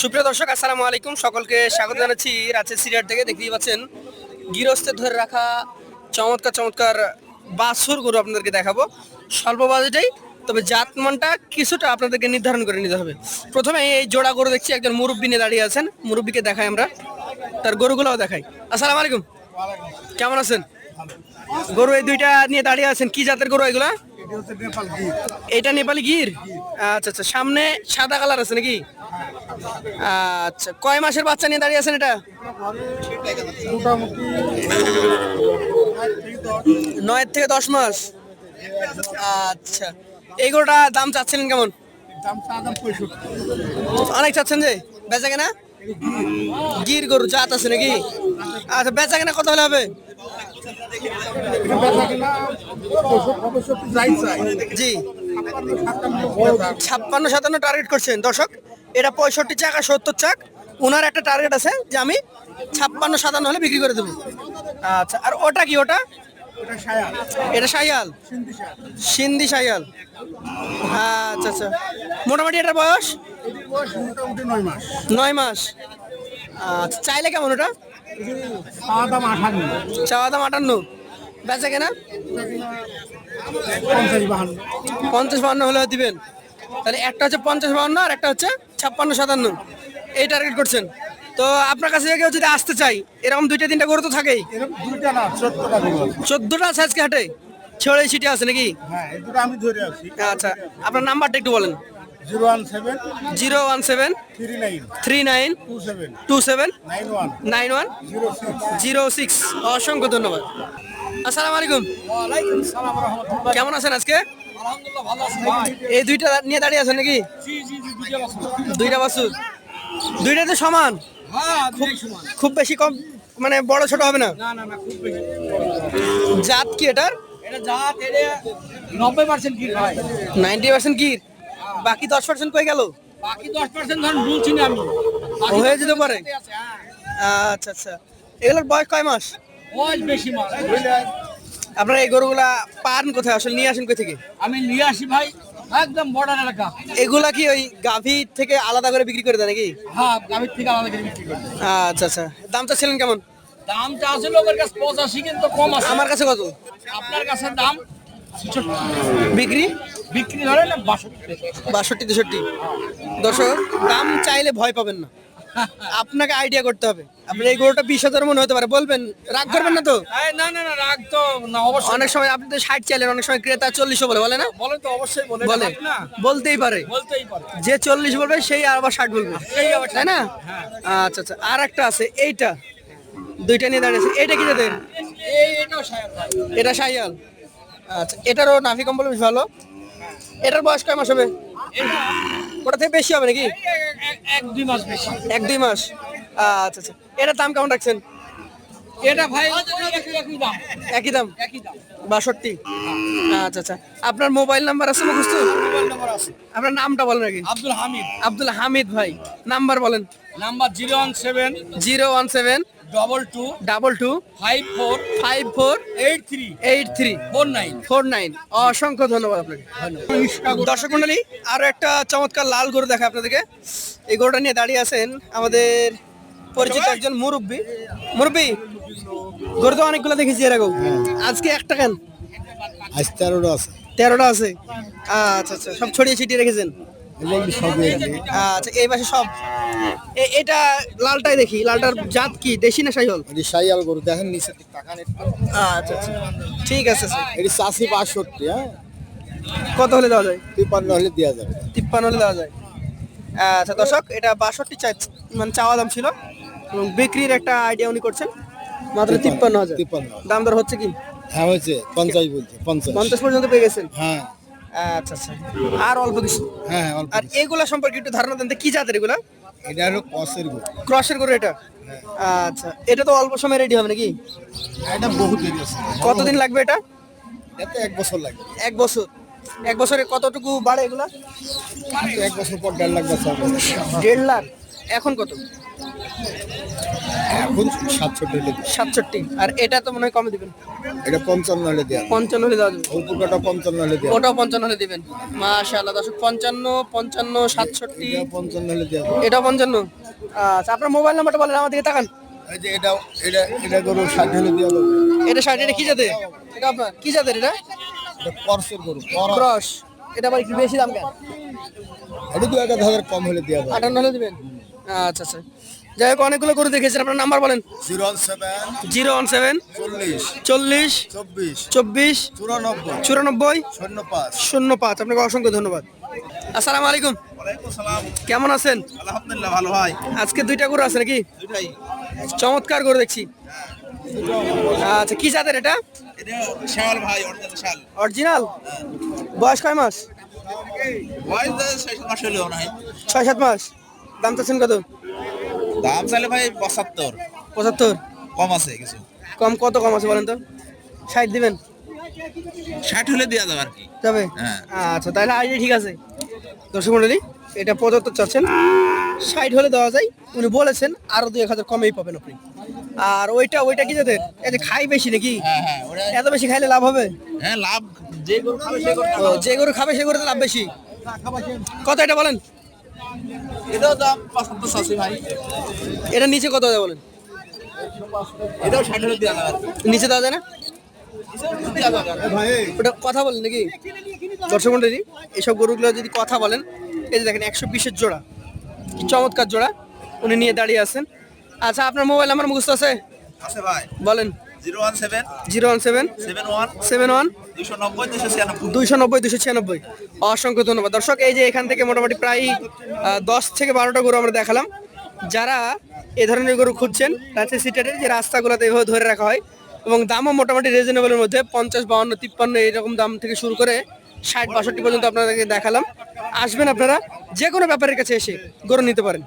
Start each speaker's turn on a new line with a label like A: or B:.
A: সুপ্রিয় দর্শক আসসালামু আলাইকুম। সকলকে স্বাগত জানাচ্ছি রাজশাহী সিরিয়ার থেকে। দেখতেই পাচ্ছেন গৃহস্থে ধরে রাখা চমৎকার চমৎকার বাছুর গরু আপনাদেরকে দেখাবো। স্বল্প বাজেটেই তবে জাত জাতমানটা কিছুটা আপনাদেরকে নির্ধারণ করে নিতে হবে। প্রথমে এই জোড়া গরু দেখছি একজন মুরব্বী নিয়ে দাঁড়িয়ে আছেন। মুরব্বীকে দেখাই আমরা তার গরুগুলোও দেখাই। আসসালামু আলাইকুম। কেমন আছেন? গরু এই দুইটা নিয়ে দাঁড়িয়ে আছেন কি জাতের গরু এগুলা? এটা নেপালি গির? আচ্ছা আচ্ছা সামনে সাদা কালার আছে নাকি? আচ্ছা কয় মাসের বাচ্চা নিয়ে দাঁড়িয়ে আছেন এটা? নয় থেকে দশ মাস। আচ্ছা এই গরুটা দাম চাচ্ছিলেন কেমন? অনেক চাচ্ছেন যে বেচা কেনা? গির গরু জাত আছে নাকি? আচ্ছা বেচা কেনা কত হলে হবে? জি। ছাপ্পান্ন সাতান্ন। টার্গেট করছেন। দর্শক এটা পঁয়ষট্টি চাক আর সত্তর চাক। ওনার একটা টার্গেট আছে যে আমি ছাপ্পান্ন সাতান্ন হলে বিক্রি করে দেবো। আচ্ছা আর ওটা কি ওটা? এটা সাইয়াল সিন্ধি সাইয়াল আচ্ছা আচ্ছা। মোটামুটি এটার বয়স? নয় মাস। আচ্ছা চাইলে কেমন ওটা? চাওয়া দাম আটান্ন। বেচা কেনা? পঞ্চাশ বাহান্ন। হলে দিবেন? তাহলে একটা হচ্ছে পঞ্চাশ বাহান্ন আর একটা হচ্ছে ছাপ্পান্ন সাতান্ন। এই টার্গেট করছেন। তো আপনার কাছে কেউ যদি আসতে চাই এরকম দুইটা তিনটা গরু তো থাকেই। চোদ্দটা আছে। আজকে হাটে? ছেড়ে সিটি আছে নাকি?
B: হ্যাঁ
A: আচ্ছা আপনার নাম্বারটা একটু বলেন।
B: Zero one seven three nine. Two seven. Nine one. Zero six.
A: অসংখ্য ধন্যবাদ। আসসালামু আলাইকুম। কেমন আছেন আজকে?
B: আছি
A: এই দুইটা নিয়ে দাঁড়িয়ে আছেন নাকি?
B: আছে
A: দুইটা বাসুর দুইটা তো সমান।
B: হ্যাঁ
A: খুব বেশি কম মানে বড় ছোট হবে না? জাত কি এটার?
B: নব্বই পার্সেন্ট কি ভাই।
A: নাইনটি পার্সেন্ট কি বাকি দশ পার্সেন্ট কই গেল?
B: বাকি দশ পার্সেন্ট ধরুন বলছি না আমি।
A: হয়ে যেতে পারে।
B: হ্যাঁ।
A: আচ্ছা আচ্ছা। এগুলোর বয়স কয় মাস?
B: বয়স বেশি মাস।
A: আপনারা এই গরুগুলা পান কোথায়? আসলে নিয়ে আসেন কই থেকে?
B: আমি নিয়ে আসি ভাই একদম বর্ডার এলাকা।
A: এগুলা কি ওই গাভী থেকে আলাদা করে বিক্রি করে দেয় নাকি?
B: হ্যাঁ গাভীর থেকে আলাদা করে বিক্রি করতে
A: আচ্ছা আচ্ছা। দামটা ছিলেন কেমন?
B: দামটা আছে লোকের কাছে পঁচাশি কিন্তু কম আছে।
A: আমার কাছে কত?
B: আপনার কাছে দাম?
A: বিক্রি?
B: বিক্রি ধরে না বাষট্টি।
A: বাষট্টি তেষট্টি। দর্শক দাম চাইলে ভয় পাবেন না। আপনাকে আইডিয়া করতে হবে। আপনার এই গরুটা বিশ হাজার মনে হতে পারে। বলবেন রাগ করবেন না তো?
B: না না না রাগ তো না অবশ্যই।
A: অনেক সময় আপনি তো ষাট চাইলেন অনেক সময় ক্রেতা চল্লিশও বলে বলে না?
B: বলেন তো অবশ্যই বলে
A: বলে। বলতেই পারে।
B: বলতেই পারে।
A: যে চল্লিশ বলবে সেই আবার ষাট বলবে। তাই না? আচ্ছা আচ্ছা। আর একটা আছে এইটা। দুইটা নিয়ে দাঁড়িয়েছে এইটা কি যাদের এটা সাইয়াল আচ্ছা এটারও নাভি কম্বল বেশ ভালো। এটার বয়স কয় মাস হবে? ওটা থেকে বেশি হবে নাকি?
B: এক- দুই মাস বেশি।
A: এক দুই মাস। আচ্ছা আচ্ছা। এটার দাম কেমন রাখছেন?
B: এটা ভাই একই দাম।
A: একই দাম?
B: একই দাম।
A: বাষট্টি। আচ্ছা আচ্ছা। আপনার মোবাইল নাম্বার আছে মুখস্থ
B: মোবাইল নাম্বার আছে।
A: আপনার নামটা বলেন নাকি
B: আব্দুল হামিদ।
A: আব্দুল হামিদ ভাই নাম্বার বলেন।
B: Number zero one seven
A: zero one seven
B: double two
A: double two
B: five four
A: five four
B: eight three
A: eight three
B: four nine
A: four nine অসংখ্য ধন্যবাদ আপনাকে। দর্শক মন্ডলী আরও একটা চমৎকার লাল গরু দেখা আপনাদেরকে। এই গরুটা নিয়ে দাঁড়িয়ে আছেন আমাদের পরিচিত একজন মুরব্বী। মুরব্বী গরু তো অনেকগুলো দেখেছি এরকম আজকে একটা কেন?
C: আজ তেরোটা আছে।
A: তেরোটা আছে। আচ্ছা আচ্ছা সব ছড়িয়ে ছিটিয়ে রেখেছেন। আচ্ছা এই পাশে সব। এটা লালটাই দেখি লালটার জাত কি? দেশি না
C: এটি গরু দেখেন নিচে
A: আচ্ছা আচ্ছা। ঠিক আছে স্যার।
C: এটি চাষি বাষট্টি হ্যাঁ?
A: কত হলে দেওয়া যায়?
C: তিপ্পান্ন হলে দেওয়া যাবে।
A: তিপ্পান্ন হলে দেওয়া যায়। আচ্ছা দর্শক এটা বাষট্টি চাই মানে চাওয়া দাম ছিল। এবং বিক্রির একটা আইডিয়া উনি করছেন। মাত্র তিপ্পান্ন হাজার।
C: তিপ্পান্ন।
A: দাম দর হচ্ছে কি?
C: হ্যাঁ হয়েছে। পঞ্চাশ বলছে পঞ্চাশ।
A: পঞ্চাশ পর্যন্ত পেয়ে গেছেন।
C: হ্যাঁ।
A: আচ্ছা আচ্ছা। আর অল্প কিছু?
C: হ্যাঁ অল্প
A: আর এগুলা সম্পর্কে একটু ধারণা দেন তো কি জাতের এগুলা?
C: এটা হলো ক্রসের গরু।
A: ক্রসের গরু এটা? আচ্ছা এটা তো অল্প সময় রেডি হবে নাকি?
C: এটা বহুত দেরি আছে।
A: কতদিন লাগবে এটা?
C: এটা এক বছর লাগবে।
A: এক বছর। এক বছরে কতটুকু বাড়ে এগুলা?
C: এক বছর পর দেড় লাখ বছর
A: দেড় লাখ? এখন কত?
C: এখন সাতষট্টি হলে।
A: সাতষট্টি। আর এটা তো মনে হয় কমে দিবেন।
C: এটা পঞ্চান্ন হলে দেওয়া
A: পঞ্চান্ন হলে দেওয়া যাবে।
C: উপরটা পঞ্চান্ন হলে দেওয়া
A: ওটাও পঞ্চান্ন হলে দিবেন। মাশাআল্লাহ দর্শক পঞ্চান্ন পঞ্চান্ন সাতষট্টি।
C: এটা পঞ্চান্ন হলে দেওয়া
A: এটাও পঞ্চান্ন? আচ্ছা আপনার মোবাইল নাম্বারটা বলেন আমার দিকে তাকান।
C: এই যে এটাও এটা এটা গরু ষাট হলে দেওয়া
A: এটা ষাট এটা কি জাতের? এটা আপনার কি জাতের এটা?
C: এটা করসের গরু কর
A: ক্রস এটা আবার একটু বেশি দাম কেন?
C: এটা দু এক হাজার কম হলে দেওয়া
A: আটান্ন হলে দিবেন? আচ্ছা আচ্ছা। যাই হোক অনেকগুলো করে দেখেছেন আপনার নাম্বার বলেন।
C: Zero one seven
A: zero one seven
C: চল্লিশ
A: চল্লিশ
C: চব্বিশ
A: চব্বিশ
C: চুরানব্বই
A: চুরানব্বই
C: শূন্য পাঁচ
A: শূন্য পাঁচ আপনাকে অসংখ্য ধন্যবাদ। আসসালামু আলাইকুম। কেমন আছেন?
B: আলহামদুলিল্লাহ ভালো হয়
A: আজকে দুইটা গরু আছে নাকি? চমৎকার গরু দেখছি। আচ্ছা কি জাতের এটা?
B: শাল ভাই অরিজিনাল
A: বয়স কয় মাস? ছয় সাত মাস। দাম চাচ্ছেন কত?
B: দাম চাইলে ভাই পঁচাত্তর।
A: পঁচাত্তর?
B: কম আছে কিছু।
A: কম কত কম আছে বলেন তো? ষাট দিবেন?
B: ষাট হলে দেওয়া যাবে আর কি।
A: যাবে
B: হ্যাঁ।
A: আচ্ছা তাহলে আইডিয়া ঠিক আছে। দর্শক মন্ডলী এটা পঁচাত্তর চাচ্ছেন। ষাট হলে দেওয়া যায়। উনি বলেছেন আরও দুই এক হাজার কমেই পাবেন আপনি। আর ওইটা ওইটা কি যাদের এই যে খাই বেশি নাকি?
B: হ্যাঁ হ্যাঁ
A: এত বেশি খাইলে লাভ হবে?
B: হ্যাঁ লাভ যে গরু খাবে সে গরু
A: ও, যে গরু খাবে সে গরুতে লাভ বেশি। কত এটা বলেন?
B: এটাও দাম পঁচাত্তর চাষি ভাই।
A: এটা নিচে কত দেয় বলেন?
B: এটাও ষাট হলে দেওয়া
A: নিচে দেওয়া যায় না? ওটা কথা বলেন নাকি? দর্শক মন্ডলী এসব গরুগুলো যদি কথা বলেন এই যে দেখেন একশো বিশের জোড়া। চমৎকার জোড়া। উনি নিয়ে দাঁড়িয়ে আছেন। আচ্ছা আপনার মোবাইল নাম্বার মুখস্থ আছে?
B: আছে ভাই।
A: বলেন।
B: Zero one seven
A: zero one seven
B: seven one
A: seven one
B: নব্বই দুশো ছিয়ানব্বই।
A: দুইশো নব্বই দুশো ছিয়ানব্বই। অসংখ্য ধন্যবাদ। দর্শক এই যে এখান থেকে মোটামুটি প্রায় দশ থেকে বারোটা গরু আমরা দেখালাম। যারা এ ধরনের গরু খুঁজছেন রাতে সিটারের যে রাস্তাগুলোতে এভাবে ধরে রাখা হয় এবং দামও মোটামুটি রিজনেবলের মধ্যে পঞ্চাশ বাউন্ন তিপ্পান্ন এইরকম দাম থেকে শুরু করে ষাট বাষট্টি পর্যন্ত আপনাদেরকে দেখালাম। আসবেন আপনারা যে কোনো ব্যাপারের কাছে এসে গরু নিতে পারেন।